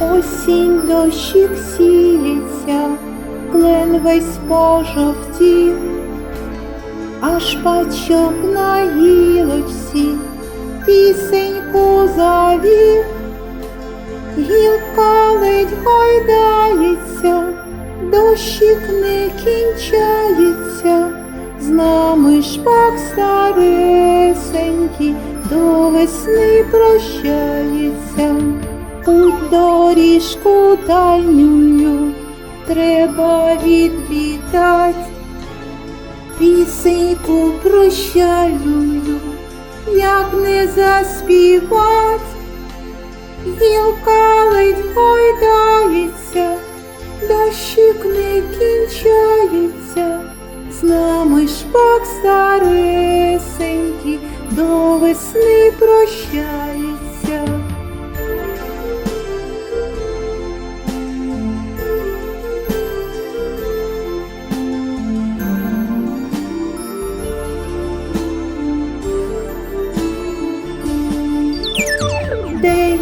Осінь дощик сіється, клен весь пожовтів, аж пачок на гілочці пісеньку завів, гілка ледь гойдається, дощик не кінчається, з нами шпак старесенький до весни прощається. Доріжку дальнюю треба відлітать, пісеньку прощальную, як не заспівать, гілка ледь гойдається, дощик не кінчається, з нами шпак старесенький до весни прощається.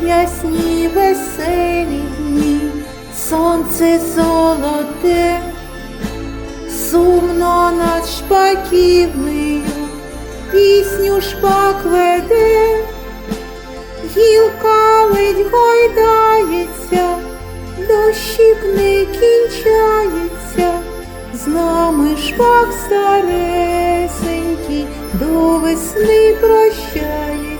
Ясні веселі дні, сонце золоте, сумно над шпаківнею, пісню шпак веде, гілка ледь гойдається, дощик не кінчається, з нами шпак старесенький до весни прощає.